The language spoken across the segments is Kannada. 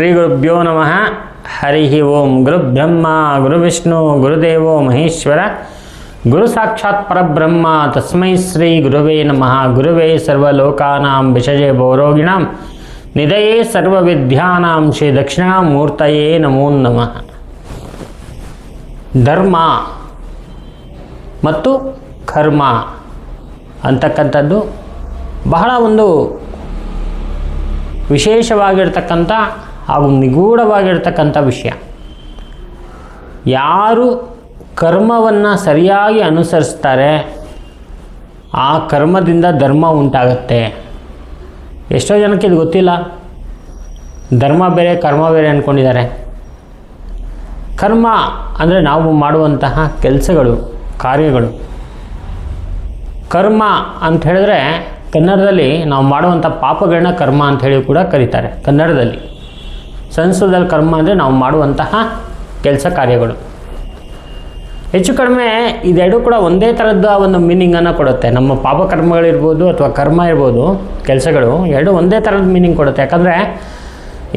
ಶ್ರೀ ಗುರುಭ್ಯೋ ನಮಃ. ಹರಿ ಓಂ ಗುರುಬ್ರಹ್ಮ ಗುರುವಿಷ್ಣು ಗುರುದೇವೋ, ಮಹೇಶ್ವರ. ಗುರು ಸಾಕ್ಷಾತ್ ಪರಬ್ರಹ್ಮ. ತಸ್ಮೈ ಶ್ರೀ ಗುರುವೇ ನಮಃ. ಗುರುವೇ ಸರ್ವಲೋಕಾನಾಂ ವಿಷಜೆ ಭೋರೋಗಿಣಾಂ ನಿಧಯೇ ಸರ್ವವಿದ್ಯಾನಾಂ ಶ್ರೀ ದಕ್ಷಿಣಾಮೂರ್ತಯೇ ನಮೋ ನಮಃ. ಧರ್ಮ ಮತ್ತು ಕರ್ಮ ಅಂತಕ್ಕಂಥದ್ದು ಬಹಳ ಒಂದು ವಿಶೇಷವಾಗಿರ್ತಕ್ಕಂಥ ಹಾಗೂ ನಿಗೂಢವಾಗಿರ್ತಕ್ಕಂಥ ವಿಷಯ. ಯಾರು ಕರ್ಮವನ್ನು ಸರಿಯಾಗಿ ಅನುಸರಿಸ್ತಾರೆ, ಆ ಕರ್ಮದಿಂದ ಧರ್ಮ ಉಂಟಾಗತ್ತೆ. ಎಷ್ಟೋ ಜನಕ್ಕೆ ಇದು ಗೊತ್ತಿಲ್ಲ. ಧರ್ಮ ಬೇರೆ, ಕರ್ಮ ಬೇರೆ ಅಂದ್ಕೊಂಡಿದ್ದಾರೆ ಕರ್ಮ ಅಂದರೆ ನಾವು ಮಾಡುವಂತಹ ಕೆಲಸಗಳು, ಕಾರ್ಯಗಳು. ಕರ್ಮ ಅಂತ ಹೇಳಿದ್ರೆ ಕನ್ನಡದಲ್ಲಿ ನಾವು ಮಾಡುವಂಥ ಪಾಪಗಳನ್ನ ಕರ್ಮ ಅಂತ ಹೇಳಿ ಕೂಡ ಕರೀತಾರೆ ಕನ್ನಡದಲ್ಲಿ. ಸಂಸ್ಕೃತದಲ್ಲಿ ಕರ್ಮ ಅಂದರೆ ನಾವು ಮಾಡುವಂತಹ ಕೆಲಸ ಕಾರ್ಯಗಳು. ಹೆಚ್ಚು ಕಡಿಮೆ ಇದೆರಡು ಕೂಡ ಒಂದೇ ಥರದ ಒಂದು ಮೀನಿಂಗನ್ನು ಕೊಡುತ್ತೆ. ನಮ್ಮ ಪಾಪಕರ್ಮಗಳಿರ್ಬೋದು ಅಥವಾ ಕರ್ಮ ಇರ್ಬೋದು, ಕೆಲಸಗಳು ಎರಡು ಒಂದೇ ಥರದ ಮೀನಿಂಗ್ ಕೊಡುತ್ತೆ. ಯಾಕಂದರೆ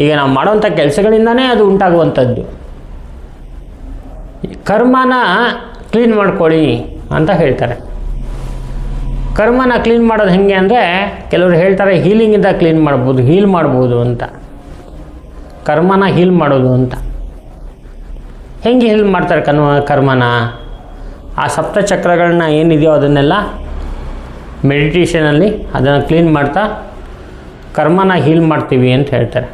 ಈಗ ನಾವು ಮಾಡುವಂಥ ಕೆಲಸಗಳಿಂದನೇ ಅದು ಉಂಟಾಗುವಂಥದ್ದು. ಕರ್ಮನ ಕ್ಲೀನ್ ಮಾಡ್ಕೊಳ್ಳಿ ಅಂತ ಹೇಳ್ತಾರೆ. ಕರ್ಮನ ಕ್ಲೀನ್ ಮಾಡೋದು ಹೇಗೆ ಅಂದರೆ ಕೆಲವರು ಹೇಳ್ತಾರೆ ಹೀಲಿಂಗಿಂದ ಕ್ಲೀನ್ ಮಾಡ್ಬೋದು ಹೀಲ್ ಮಾಡ್ಬೋದು ಅಂತ. ಕರ್ಮನ ಹೀಲ್ ಮಾಡೋದು ಅಂತ. ಹೆಂಗೆ ಹೀಲ್ ಮಾಡ್ತಾರೆ ಕನ್ವ, ಕರ್ಮನ? ಆ ಸಪ್ತ ಚಕ್ರಗಳನ್ನ ಏನಿದೆಯೋ ಅದನ್ನೆಲ್ಲ ಮೆಡಿಟೇಷನಲ್ಲಿ ಅದನ್ನು ಕ್ಲೀನ್ ಮಾಡ್ತಾ ಕರ್ಮನ ಹೀಲ್ ಮಾಡ್ತೀವಿ ಅಂತ ಹೇಳ್ತಾರೆ.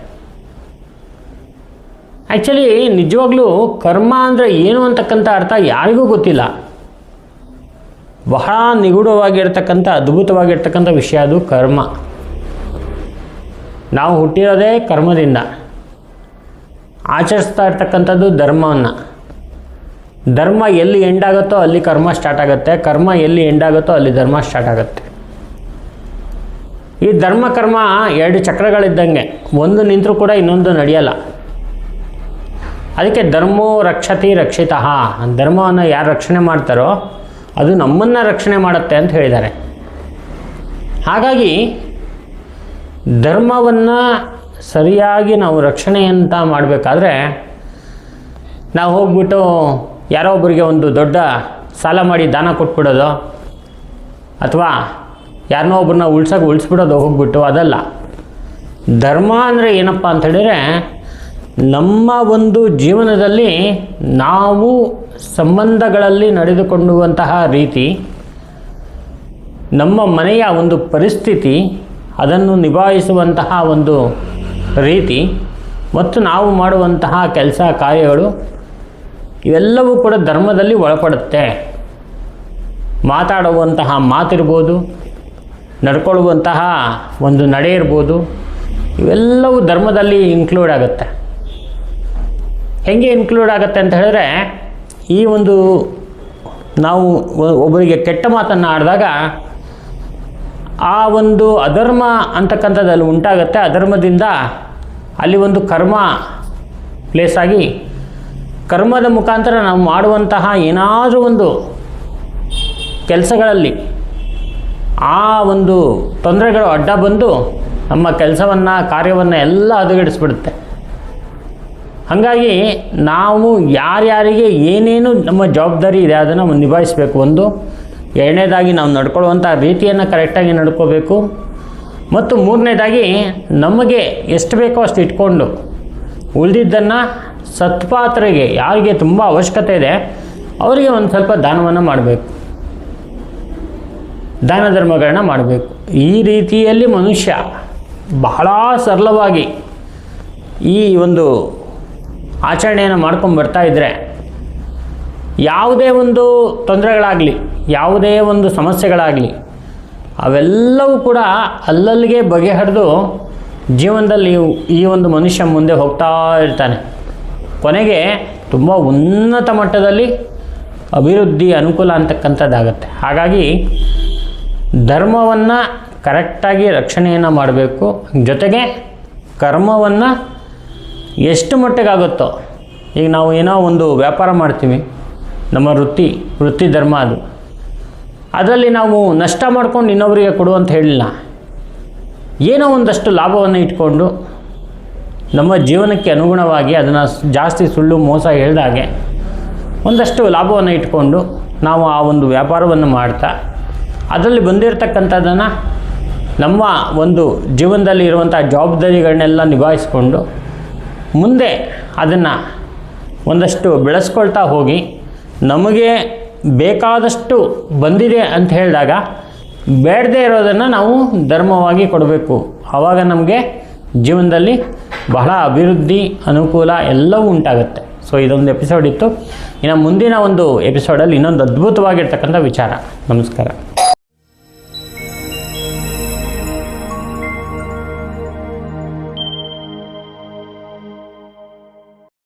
ಆ್ಯಕ್ಚುಲಿ ನಿಜವಾಗ್ಲೂ ಕರ್ಮ ಅಂದರೆ ಏನು ಅಂತಕ್ಕಂಥ ಅರ್ಥ ಯಾರಿಗೂ ಗೊತ್ತಿಲ್ಲ. ಬಹಳ ನಿಗೂಢವಾಗಿರ್ತಕ್ಕಂಥ, ಅದ್ಭುತವಾಗಿರ್ತಕ್ಕಂಥ ವಿಷಯ ಅದು ಕರ್ಮ. ನಾವು ಹುಟ್ಟಿರೋದೇ ಕರ್ಮದಿಂದ. ಆಚರಿಸ್ತಾ ಇರ್ತಕ್ಕಂಥದ್ದು ಧರ್ಮವನ್ನು. ಧರ್ಮ ಎಲ್ಲಿ ಎಂಡಾಗುತ್ತೋ ಅಲ್ಲಿ ಕರ್ಮ ಸ್ಟಾರ್ಟ್ ಆಗುತ್ತೆ. ಕರ್ಮ ಎಲ್ಲಿ ಎಂಡಾಗುತ್ತೋ ಅಲ್ಲಿ ಧರ್ಮ ಸ್ಟಾರ್ಟ್ ಆಗುತ್ತೆ. ಈ ಧರ್ಮ, ಕರ್ಮ ಎರಡು ಚಕ್ರಗಳಿದ್ದಂಗೆ. ಒಂದು ನಿಂತರೂ ಕೂಡ ಇನ್ನೊಂದು ನಡೆಯಲ್ಲ. ಅದಕ್ಕೆ ಧರ್ಮೋ ರಕ್ಷತಿ ರಕ್ಷಿತ. ಧರ್ಮವನ್ನು ಯಾರು ರಕ್ಷಣೆ ಮಾಡ್ತಾರೋ ಅದು ನಮ್ಮನ್ನು ರಕ್ಷಣೆ ಮಾಡುತ್ತೆ ಅಂತ ಹೇಳಿದ್ದಾರೆ. ಹಾಗಾಗಿ ಧರ್ಮವನ್ನು ಸರಿಯಾಗಿ ನಾವು ರಕ್ಷಣೆ ಅಂತ ಮಾಡಬೇಕಾದ್ರೆ ನಾವು ಹೋಗ್ಬಿಟ್ಟು ಯಾರೋ ಒಬ್ಬರಿಗೆ ಒಂದು ದೊಡ್ಡ ಸಾಲ ಮಾಡಿ ದಾನ ಕೊಟ್ಬಿಡೋದು ಅಥವಾ ಯಾರನ್ನೋ ಒಬ್ಬರನ್ನ ಉಳ್ಸೋಕೆ ಉಳಿಸ್ಬಿಡೋದು ಹೋಗ್ಬಿಟ್ಟು ಅದಲ್ಲ. ಧರ್ಮ ಅಂದರೆ ಏನಪ್ಪ ಅಂತ ಹೇಳಿದರೆ ನಮ್ಮ ಒಂದು ಜೀವನದಲ್ಲಿ ನಾವು ಸಂಬಂಧಗಳಲ್ಲಿ ನಡೆದುಕೊಳ್ಳುವಂತಹ ರೀತಿ, ನಮ್ಮ ಮನೆಯ ಒಂದು ಪರಿಸ್ಥಿತಿ, ಅದನ್ನು ನಿಭಾಯಿಸುವಂತಹ ಒಂದು ರೀತಿ ಮತ್ತು ನಾವು ಮಾಡುವಂತಹ ಕೆಲಸ ಕಾರ್ಯಗಳು ಇವೆಲ್ಲವೂ ಕೂಡ ಧರ್ಮದಲ್ಲಿ ಒಳಪಡುತ್ತೆ. ಮಾತಾಡುವಂತಹ ಮಾತಿರ್ಬೋದು, ನಡ್ಕೊಳ್ಳುವಂತಹ ಒಂದು ನಡೆ ಇರ್ಬೋದು, ಇವೆಲ್ಲವೂ ಧರ್ಮದಲ್ಲಿ ಇನ್ಕ್ಲೂಡ್ ಆಗುತ್ತೆ. ಹೆಂಗೆ ಇನ್ಕ್ಲೂಡ್ ಆಗುತ್ತೆ ಅಂತ ಹೇಳಿದ್ರೆ, ಈ ಒಂದು ನಾವು ಒಬ್ಬರಿಗೆ ಕೆಟ್ಟ ಮಾತನ್ನು ಆಡಿದಾಗ ಆ ಒಂದು ಅಧರ್ಮ ಅಂತಕ್ಕಂಥದ್ದು ಅಲ್ಲಿ ಉಂಟಾಗುತ್ತೆ. ಅಧರ್ಮದಿಂದ ಅಲ್ಲಿ ಒಂದು ಕರ್ಮ ಪ್ಲೇಸ್ ಆಗಿ ಕರ್ಮದ ಮುಖಾಂತರ ನಾವು ಮಾಡುವಂತಹ ಏನಾದರೂ ಒಂದು ಕೆಲಸಗಳಲ್ಲಿ ಆ ಒಂದು ತೊಂದರೆಗಳು ಅಡ್ಡ ಬಂದು ನಮ್ಮ ಕೆಲಸವನ್ನು, ಕಾರ್ಯವನ್ನು ಎಲ್ಲ ಹದಗೆಡಿಸ್ಬಿಡುತ್ತೆ. ಹಾಗಾಗಿ ನಾವು ಯಾರ್ಯಾರಿಗೆ ಏನೇನು ನಮ್ಮ ಜವಾಬ್ದಾರಿ ಇದೆ ಅದನ್ನು ನಿಭಾಯಿಸಬೇಕು. ಒಂದು, ಎರಡನೇದಾಗಿ ನಾವು ನಡ್ಕೊಳ್ಳುವಂಥ ರೀತಿಯನ್ನು ಕರೆಕ್ಟಾಗಿ ನಡ್ಕೋಬೇಕು. ಮತ್ತು ಮೂರನೇದಾಗಿ ನಮಗೆ ಎಷ್ಟು ಬೇಕೋ ಅಷ್ಟು ಇಟ್ಕೊಂಡು ಉಳಿದಿದ್ದನ್ನು ಸತ್ಪಾತ್ರೆಗೆ ಯಾರಿಗೆ ತುಂಬ ಅವಶ್ಯಕತೆ ಇದೆ, ಅವರಿಗೆ ಒಂದು ಸ್ವಲ್ಪ ದಾನವನ್ನು ಮಾಡಬೇಕು. ದಾನ ಧರ್ಮಗಳನ್ನ ಮಾಡಬೇಕು. ಈ ರೀತಿಯಲ್ಲಿ ಮನುಷ್ಯ ಬಹಳ ಸರಳವಾಗಿ ಈ ಒಂದು ಆಚರಣೆಯನ್ನು ಮಾಡ್ಕೊಂಡು ಬರ್ತಾ ಇದ್ದರೆ ಯಾವುದೇ ಒಂದು ತೊಂದರೆಗಳಾಗಲಿ, ಯಾವುದೇ ಒಂದು ಸಮಸ್ಯೆಗಳಾಗಲಿ ಅವೆಲ್ಲವೂ ಕೂಡ ಅಲ್ಲಲ್ಲಿಗೆ ಬಗೆಹರಿದು ಜೀವನದಲ್ಲಿ ಈ ಒಂದು ಮನುಷ್ಯ ಮುಂದೆ ಹೋಗ್ತಾ ಇರ್ತಾನೆ. ಕೊನೆಗೆ ತುಂಬ ಉನ್ನತ ಮಟ್ಟದಲ್ಲಿ ಅಭಿವೃದ್ಧಿ ಅನುಕೂಲ ಅಂತಕ್ಕಂಥದ್ದಾಗತ್ತೆ. ಹಾಗಾಗಿ ಧರ್ಮವನ್ನು ಕರೆಕ್ಟಾಗಿ ರಕ್ಷಣೆಯನ್ನು ಮಾಡಬೇಕು. ಜೊತೆಗೆ ಕರ್ಮವನ್ನು ಎಷ್ಟು ಮಟ್ಟಿಗಾಗುತ್ತೋ, ಈಗ ನಾವು ಏನೋ ಒಂದು ವ್ಯಾಪಾರ ಮಾಡ್ತೀವಿ, ನಮ್ಮ ವೃತ್ತಿ ವೃತ್ತಿ ಧರ್ಮ ಅದು. ಅದರಲ್ಲಿ ನಾವು ನಷ್ಟ ಮಾಡ್ಕೊಂಡು ಇನ್ನೊಬ್ಬರಿಗೆ ಕೊಡು ಅಂತ ಹೇಳಿಲ್ಲ ಏನೋ ಒಂದಷ್ಟು ಲಾಭವನ್ನು ಇಟ್ಕೊಂಡು ನಮ್ಮ ಜೀವನಕ್ಕೆ ಅನುಗುಣವಾಗಿ ಅದನ್ನು ಜಾಸ್ತಿ ಸುಳ್ಳು ಮೋಸ ಹೇಳಿದಾಗೆ ಒಂದಷ್ಟು ಲಾಭವನ್ನು ಇಟ್ಕೊಂಡು ನಾವು ಆ ಒಂದು ವ್ಯಾಪಾರವನ್ನು ಮಾಡ್ತಾ, ಅದರಲ್ಲಿ ಬಂದಿರತಕ್ಕಂಥದ್ದನ್ನು ನಮ್ಮ ಒಂದು ಜೀವನದಲ್ಲಿ ಇರುವಂಥ ಜವಾಬ್ದಾರಿಗಳನ್ನೆಲ್ಲ ನಿಭಾಯಿಸಿಕೊಂಡು ಮುಂದೆ ಅದನ್ನು ಒಂದಷ್ಟು ಬೆಳೆಸ್ಕೊಳ್ತಾ ಹೋಗಿ ನಮಗೆ ಬೇಕಾದಷ್ಟು ಬಂದಿದೆ ಅಂತ ಹೇಳಿದಾಗ ಬೇಡದೇ ಇರೋದನ್ನು ನಾವು ಧರ್ಮವಾಗಿ ಕೊಡಬೇಕು. ಆವಾಗ ನಮಗೆ ಜೀವನದಲ್ಲಿ ಬಹಳ ಅಭಿವೃದ್ಧಿ, ಅನುಕೂಲ ಎಲ್ಲವೂ ಉಂಟಾಗುತ್ತೆ. ಸೊ ಇದೊಂದು ಎಪಿಸೋಡ್ ಇತ್ತು. ಇನ್ನು ಮುಂದಿನ ಒಂದು ಎಪಿಸೋಡಲ್ಲಿ ಇನ್ನೊಂದು ಅದ್ಭುತವಾಗಿರ್ತಕ್ಕಂಥ ವಿಚಾರ. ನಮಸ್ಕಾರ.